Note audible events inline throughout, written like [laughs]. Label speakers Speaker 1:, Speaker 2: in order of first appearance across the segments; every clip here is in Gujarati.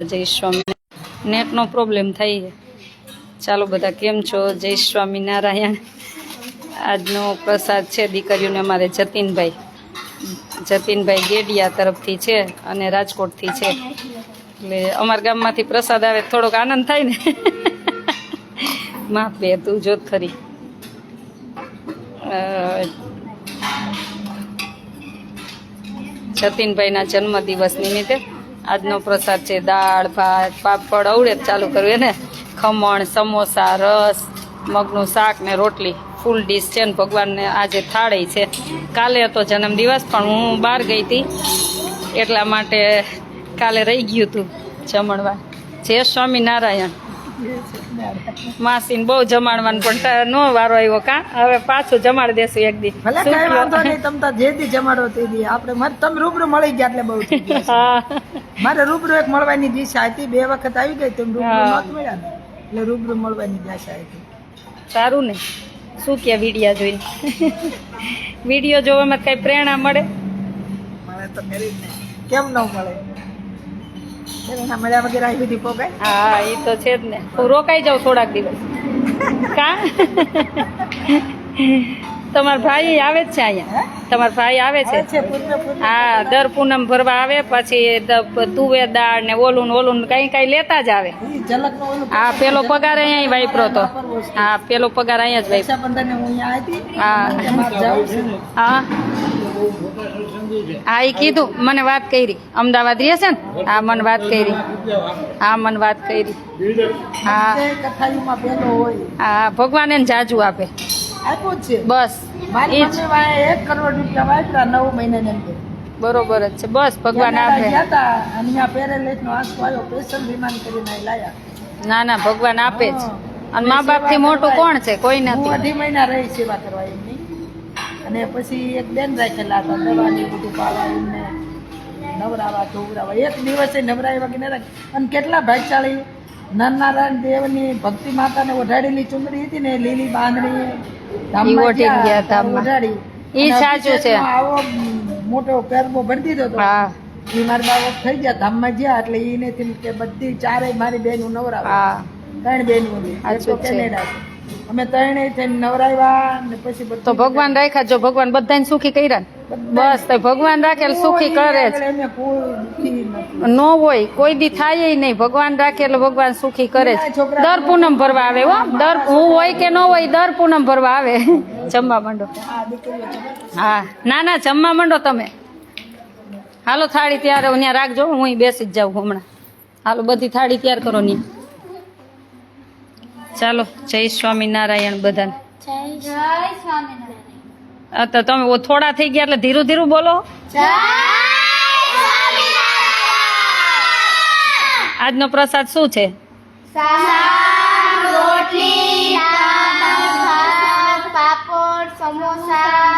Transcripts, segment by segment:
Speaker 1: જય સ્વામી નેટનો પ્રોબ્લેમ છે. ચાલો બધા કેમ છો? જય સ્વામિનારાયણ આજનો પ્રસાદ છે દીકરીઓને અમારે જતીનભાઈ. જતીનભાઈ ગેડિયા તરફથી છે અને રાજકોટથી છે. એટલે અમારા ગામમાંથી પ્રસાદ આવે થોડોક આનંદ થાય ને. માફ બે, તું જોત ખરી. જતીનભાઈના જન્મદિવસ નિમિત્તે આજનો પ્રસાદ છે દાળ ભાત પાપડ અવડે જ ચાલુ કરવું ને ખમણ સમોસા રસ મગનું શાક ને રોટલી. ફૂલ ડીશ છે ને ભગવાનને આજે થાળી છે. કાલે હતો જન્મદિવસ પણ હું બહાર ગઈ હતી. એટલા માટે કાલે રહી ગયું હતું જમણવા. જય સ્વામિનારાયણ. માસીને બહુ જમાડવાનું પણ નો વારો આવ્યો કા? હવે પાછું જમાડી દેશું એક દી.
Speaker 2: ભલે કઈ વાંધો નહીં તમ જે દી જમાડો તે દી. આપણે તમે રૂબરૂ મળી ગયા એટલે બહુ
Speaker 1: હા.
Speaker 2: મારે રૂબરૂ એક મળવાની દિશા હતી બે વખત આવી ગઈ તો રૂબરૂ
Speaker 1: હા.
Speaker 2: મળ્યા ને. એટલે રૂબરૂ મળવાની દિશા હતી
Speaker 1: સારું ને. શું કે વિડીયા જોઈને? વીડિયો જોવામાં કઈ પ્રેરણા મળે?
Speaker 2: મળે તો ખરી ને. કેમ ન મળે? એના મળ્યા વગેરે આવી બધી પોગાય
Speaker 1: હા એ તો છે જ ને. હું રોકાઈ જાઉં થોડાક દિવસ. કા? તમારા ભાઈ આવે જ છે અહીંયા. તમારા ભાઈ આવે છે? હા દર પૂનમ ભરવા આવે પછી તુવેર દાળ ને ઓલું ઓલું કઈ કઈ લેતા જ આવે. હા પેલો પગાર અહીંયા વાપરો તો. હા પેલો પગાર અહીંયા જ વાપરો.
Speaker 2: હું
Speaker 1: હા. એ કીધું મને વાત કરી. અમદાવાદ રહે છે ને? હા મને વાત કરી. હા મને વાત કરી. હા હા ભગવાન એને જાજુ આપે.
Speaker 2: આપ્યું જ છે.
Speaker 1: બસ.
Speaker 2: મારી મમ્મી વાંહે એક કરોડ રૂપિયા વાપરા નવ મહિનાની અંદર.
Speaker 1: બરોબર જ છે. બસ ભગવાન આપે.
Speaker 2: અહીંયા પેરેલાઇસનો આંસુ આવ્યો સ્પેશિયલ વિમાન કરીને લાયા.
Speaker 1: ના ના ભગવાન આપે જ. અને મા બાપથી મોટું કોણ છે? કોઈ નથી.
Speaker 2: અઢી મહિના રહી સેવા કરવા એમની અને પછી એક બેન રાખેલા હતા દવાની બધું પાવા એમને. નવરાવા ધોવરાવા. એક દિવસે નવરાવ્યા કે અને કેટલા ભાગશાળી નરનારાયણ દેવની ભક્તિ માતાને ઓઢાડેલી ચુંદડી હતી ને લીલી બાંધણી. ઓઢાડી. એ
Speaker 1: સાચું છે.
Speaker 2: આવો મોટો પેરબો ભરી દીધો હતો. એ મારા બાબા થઈ ગયા ધામમાં ગયા એટલે એને કે બધી ચારેય મારી બેનું
Speaker 1: નવરા
Speaker 2: ત્રણ બેનું. કેનેડા છે. અમે ત્રણેય થઈને નવરાવ્યા ને પછી
Speaker 1: તો ભગવાન રાખ્યા જો ભગવાન બધાને સુખી કર્યા બસ તો ભગવાન રાખેલ સુખી કરે જ. નો હોય કોઈ દી થાય નહીં. ભગવાન રાખે એટલે ભગવાન સુખી કરે જ. દર પૂનમ ભરવા આવે હો. દર હું હોય કે ન હોય દર પૂનમ ભરવા આવે. જમવા માંડો. હા ના ના જમવા માંડો તમે. હાલો થાળી ત્યારે ત્યાં રાખજો. હું બેસી જ જાઉં હમણાં. હાલો બધી થાળી તૈયાર કરો ની. ચાલો જય સ્વામિનારાયણ બધાને. આ તો તમે થોડા થઈ ગયા એટલે ધીરું ધીરું બોલો. આજનો પ્રસાદ શું છે?
Speaker 3: પાપડ સમોસા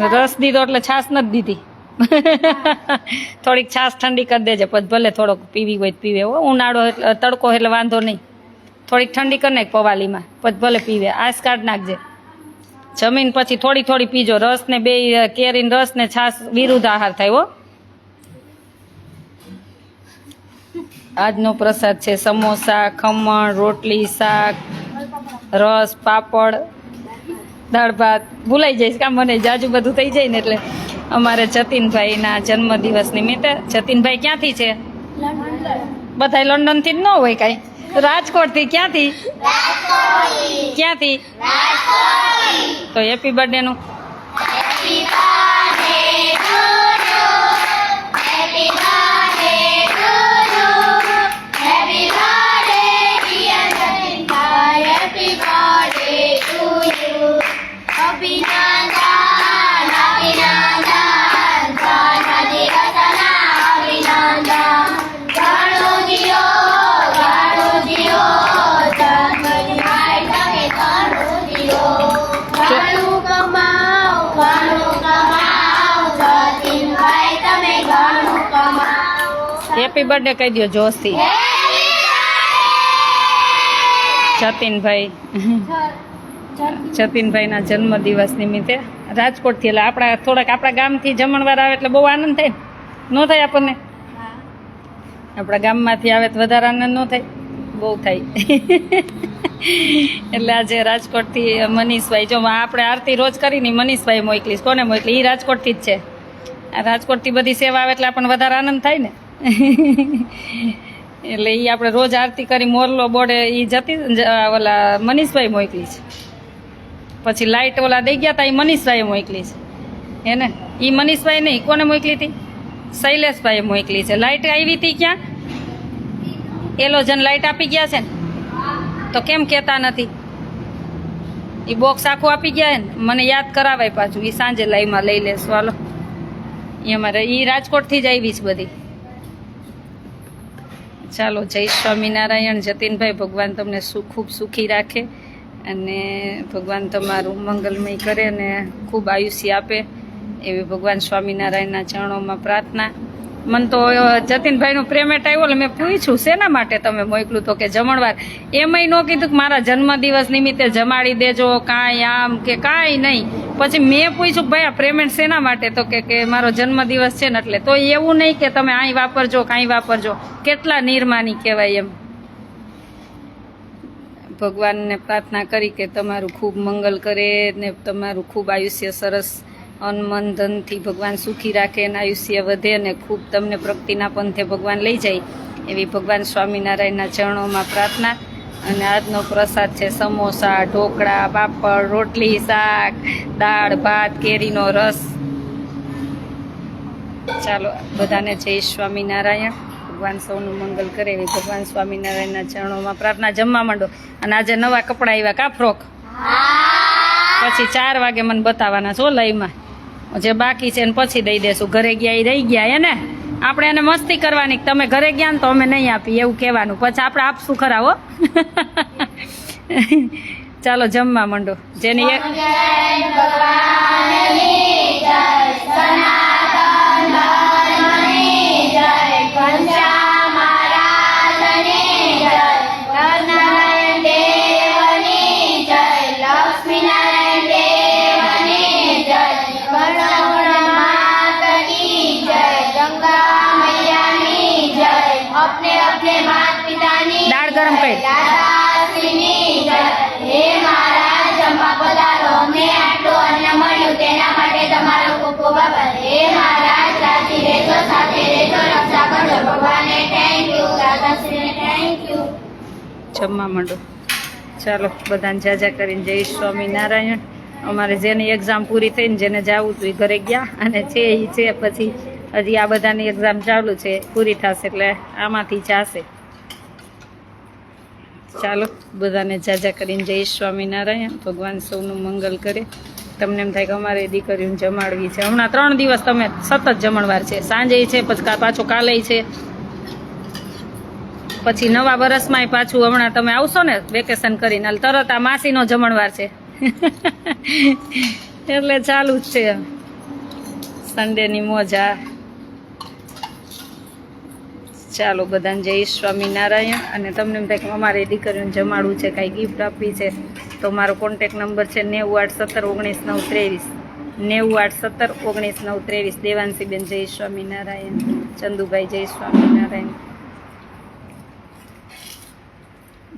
Speaker 3: રસ
Speaker 1: રસ દીધો એટલે છાશ નથી દીધી. [laughs] થોડીક છાશ ઠંડી કરી દેજે, પછી ભલે થોડોક પીવી હોય પીવે. હો, ઉનાળો એટલે તડકો એટલે વાંધો નહીં. થોડીક ઠંડી કરી નાખ પવાલીમાં, પછી ભલે પીવે. આઈસ કાઢ નાખજે. જમીન પછી થોડી થોડી પીજો. રસ ને બે, કેરીન રસ ને છાશ વિરુદ્ધ આહાર થાય, હો. આજનો પ્રસાદ છે સમોસા, ખમણ, રોટલી, શાક, રસ, પાપડ, દાળ ભાત. ભૂલાઈ જઈશ કામ મને. જાજુ બધું થઈ જાય ને એટલે. અમારે જતીનભાઈના જન્મદિવસ નિમિત્તે. જતીનભાઈ ક્યાંથી છે? બધા લંડનથી જ ન હોય કાંઈ. રાજકોટથી ક્યાંથી? ક્યાંથી? તો હેપી બર્થડેનું. હેપી બર્થડે કહી દો જોશથી જતીનભાઈ જતીનભાઈના જન્મદિવસ નિમિત્તે રાજકોટથી, એટલે આપણા થોડાક આપણા ગામથી જમણવાર આવે એટલે બહુ આનંદ થાય. નો થાય આપણને? આપણા ગામમાંથી આવે તો વધારે આનંદ ન થાય. બહુ થાય. એટલે આજે રાજકોટથી મનીષભાઈ, જો આપણે આરતી રોજ કરીને મનીષભાઈ મોકલીશ કોને મોકલી? એ રાજકોટથી જ છે. રાજકોટથી બધી સેવા આવે એટલે આપણને વધારે આનંદ થાય ને. [laughs] એટલે એ આપણે રોજ આરતી કરી, મોરલો બોર્ડે એ જતી ઓલા મનીષભાઈ મોકલી છે. પછી લાઇટ ઓલા દઈ ગયા હતા એ મનીષભાઈએ મોકલી છે. હે ને? એ મનીષભાઈ નહીં, કોને મોકલી હતી શૈલેષભાઈએ મોકલી છે. લાઇટ આવી હતી ક્યાં? એલોજન લાઇટ આપી ગયા છે ને? તો કેમ કહેતા નથી? એ બોક્સ આખું આપી ગયા ને? મને યાદ કરાવાય પાછું. એ સાંજે લાઈમાં લઈ લેશું. હાલો. એ અમારે એ રાજકોટથી જ આવી છે બધી. ચાલો, જય સ્વામિનારાયણ. જતીનભાઈ, ભગવાન તમને ખૂબ સુખી રાખે અને ભગવાન તમારું મંગલમય કરે અને ખૂબ આયુષ્ય આપે એવી ભગવાન સ્વામિનારાયણના ચરણોમાં પ્રાર્થના. મન તો જતીનભાઈનો પ્રેમેટ આવ્યો, એટલે મેં પૂછ્યું, શેના માટે તમે મોકલું તો કે જમણવાર? એમાંય ન કીધું કે મારા જન્મદિવસ નિમિત્તે જમાડી દેજો, કાંઈ આમ કે કાંઈ નહીં. પછી મેં પૂછ્યું, ભાઈ, આ પ્રેમેન્ટ શેના માટે? તો કે કે મારો જન્મદિવસ છે ને એટલે. તો એવું નહીં કે તમે અહીં વાપરજો, કાંઈ વાપરજો. કેટલા નિર્માની કહેવાય એમ. ભગવાનને પ્રાર્થના કરી કે તમારું ખૂબ મંગલ કરે ને તમારું ખૂબ આયુષ્ય સરસ અન મન ધનથી ભગવાન સુખી રાખે અને આયુષ્ય વધે અને ખૂબ તમને પ્રગતિના પંથે ભગવાન લઈ જાય એવી ભગવાન સ્વામિનારાયણના ચરણોમાં પ્રાર્થના અને આજનો પ્રસાદ છે સમોસા ઢોકળા પાપડ રોટલી શાક દાળ ભાત કેરીનો રસ. ચાલો બધાને જય સ્વામિનારાયણ. ભગવાન સૌનું મંગલ કરે એવી ભગવાન સ્વામિનારાયણના ચરણોમાં પ્રાર્થના જમવા માંડો. અને આજે નવા કપડાં આવ્યા. કા ફ્રોક પછી ચાર વાગે મને બતાવવાના છો લઈમાં. જે બાકી છે ને પછી દઈ દેશું. ઘરે ગયા એ રહી ગયા એને આપણે એને મસ્તી કરવાની તમે ઘરે ગયા ને તો અમે નહીં આપીએ એવું કહેવાનું. પછી આપણે આપશું ખરા હો? [laughs] ચાલો જમવા માંડો. જેની એક
Speaker 3: આપને માત
Speaker 1: દાળ ગરમ કરી.
Speaker 3: જમવા
Speaker 1: માંડો. ચાલો બધાને જાજા કરીને જય સ્વામિનારાયણ. અમારે જેની એક્ઝામ પૂરી થઈને જેને જવું હતું એ ઘરે ગયા અને છે એ છે પછી હજી આ બધાની એક્ઝામ ચાલુ છે, પૂરી થશે એટલે આમાંથી જાશે. ચાલો, બધાને જાજા કરીને જય સ્વામિનારાયણ, ભગવાન સૌનું મંગલ કરે. તમને એમ થાય કે અમારે દીકરીઓને જમાડવી છે. હમણાં ત્રણ દિવસ તમે સતત જમણવાર છે. સાંજે છે, પછી પાછો કાલે છે. પછી નવા વર્ષમાં પાછું હમણાં તમે આવશો ને વેકેશન કરીને તરત આ માસીનો જમણવાર છે. [laughs] એટલે ચાલુ જ છે. સન્ડેની મોજા ચાલો બધાને જય સ્વામિનારાયણ. અને તમને એમ થાય કે અમારે દીકરીઓને જમાડવું છે, કાંઈ ગિફ્ટ આપવી છે, તો મારો કોન્ટેક નંબર છે નેવું આઠ સત્તર ઓગણીસ નવ ત્રેવીસ. નેવું આઠ સત્તર ઓગણીસ નવ ત્રેવીસ. દેવાંશીબેન, જય સ્વામિનારાયણ. ચંદુભાઈ, જય સ્વામિનારાયણ.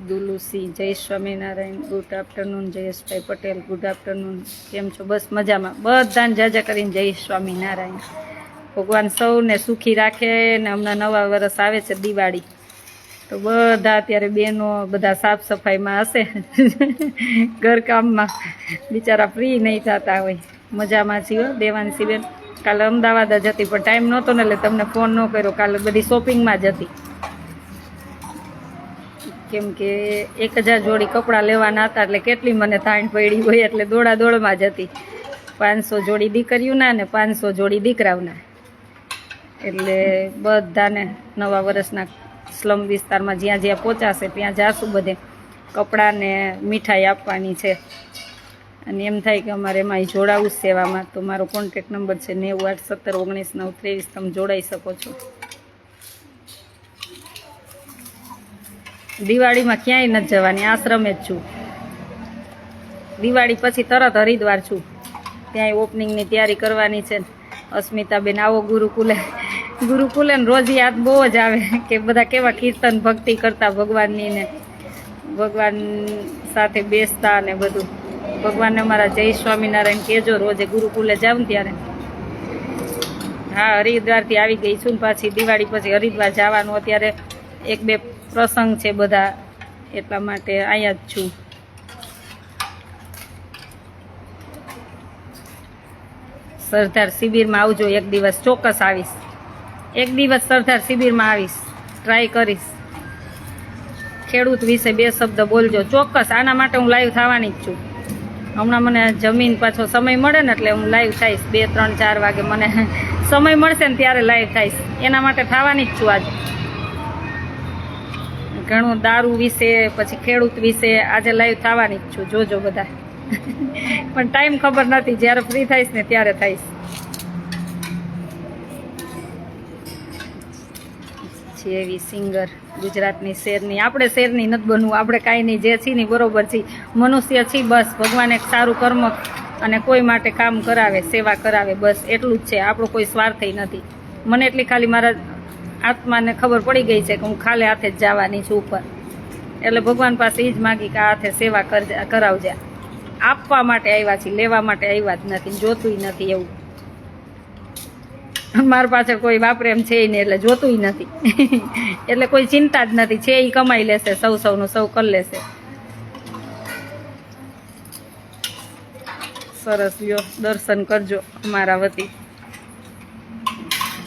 Speaker 1: દુલુસી જય Swaminarayan. Good afternoon Jayeshbhai Patel. Good afternoon કેમ છો? બસ મજામાં. બધાને જાજા કરીને જય સ્વામિનારાયણ. ભગવાન સૌને સુખી રાખે ને હમણાં નવા વરસ આવે છે દિવાળી. તો બધા અત્યારે બહેનો બધા સાફ સફાઈમાં હશે. [laughs] ઘરકામમાં બિચારા ફ્રી નહીં થતા હોય. મજામાં છીએ હો, દેવાંશીબેન કાલે અમદાવાદ જ હતી પણ ટાઈમ નહોતો ને એટલે તમને ફોન ન કર્યો. કાલે બધી શોપિંગમાં જ હતી. કેમ કે એક હજાર જોડી કપડાં લેવાના હતા એટલે કેટલી મને થાણ પડી હોય એટલે દોડા દોડમાં જ હતી. પાંચસો જોડી દીકરીઓના ને પાંચસો જોડી દીકરાઓના. એટલે બધાને નવા વર્ષના સ્લમ વિસ્તારમાં જ્યાં જ્યાં પહોંચાશે, ત્યાં જાશું બધે. કપડાને મીઠાઈ આપવાની છે. અને એમ થાય કે અમારે એમાં જોડાવું સેવામાં તો મારો કોન્ટેક નંબર છે નેવું આઠ સત્તર ઓગણીસ નવ ત્રેવીસ. તમે જોડાઈ શકો છો. દિવાળીમાં ક્યાંય નથી જવાની. આશ્રમે જ છું. દિવાળી પછી તરત હરિદ્વાર છું. ત્યાંય ઓપનિંગની તૈયારી કરવાની છે. અસ્મિતાબેન, આવો ગુરુકુલે. ગુરુકુલે રોજ યાદ બહુ જ આવે કે બધા કેવા કીર્તન, ભક્તિ કરતા ભગવાનની. ને ભગવાન સાથે બેસતા ને બધું. ભગવાનને મારા જય સ્વામિનારાયણ કહેજો, રોજે ગુરુકુલે જાઉં ત્યારે. હા, હરિદ્વારથી આવી ગઈ છું ને પાછી. દિવાળી પછી હરિદ્વાર જવાનું. અત્યારે એક બે પ્રસંગ છે બધા, એટલા માટે અહીંયા જ છું. સરદાર શિબિરમાં આવજો, એક દિવસ ચોક્કસ આવીશ. એક દિવસ સરદાર શિબિરમાં આવીશ ટ્રાય કરીશ. ખેડૂત વિશે બે શબ્દ બોલજો, ચોક્કસ. આના માટે હું લાઈવ થવાની જ છું. હમણાં મને જમીન પાછો સમય મળે ને એટલે હું લાઈવ થઈશ બે, ત્રણ, ચાર વાગે. મને સમય મળશે ને ત્યારે લાઈવ થઈશ. એના માટે થવાની જ છું આજે. ઘણું દારૂ વિશે, પછી ખેડૂત વિશે આજે લાઈવ થવાની જ છું. જોજો બધા. [laughs] પણ ટાઈમ ખબર નથી. જ્યારે ફ્રી થઈશ ને ત્યારે થઈશ. છે એવી સિંગર ગુજરાતની શેરની. આપણે શેરની નથી બનવું, આપણે કાંઈ નહીં જે છીએ નહીં બરોબર છીએ મનુષ્ય છીએ બસ, ભગવાન એક સારું કર્મ અને કોઈ માટે કામ કરાવે, સેવા કરાવે, બસ એટલું જ છે. આપણો કોઈ સ્વાર્થય નથી. મને એટલી ખાલી મારા આત્માને ખબર પડી ગઈ છે કે હું ખાલે હાથે જ જવાની છું ઉપર. એટલે ભગવાન પાસે એ જ માગી કે આ હાથે સેવા કરાવજે. આપવા માટે આવ્યા છીએ, લેવા માટે આવ્યા જ નથી જોતુંય નથી એવું. [laughs] મારા પાસે કોઈ વાપરે એમ છે નહીં, એટલે જોતુંય નથી. [laughs] એટલે કોઈ ચિંતા જ નથી. છે એ કમાઈ લેશે, સૌ સૌનું સૌ કરી લેશે. સરસ, લ્યો, દર્શન કરજો અમારા વતી.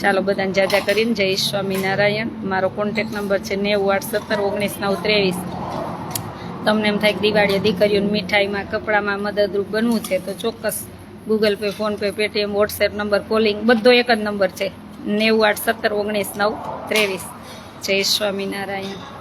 Speaker 1: ચાલો બધાને જાજા કરીને જય સ્વામિનારાયણ. મારો કોન્ટેક નંબર છે નેવું આઠ સત્તર ઓગણીસ નવ ત્રેવીસ. તમને એમ થાય કે દિવાળીએ દીકરીઓને મીઠાઈમાં, કપડામાં મદદરૂપ બનવું છે, તો ચોક્કસ Google Pay PhonePe Paytm, WhatsApp number, calling, બધો એક જ નંબર છે. નેવું આઠ સત્તર ઓગણીસ નવ ત્રેવીસ. જય સ્વામિનારાયણ.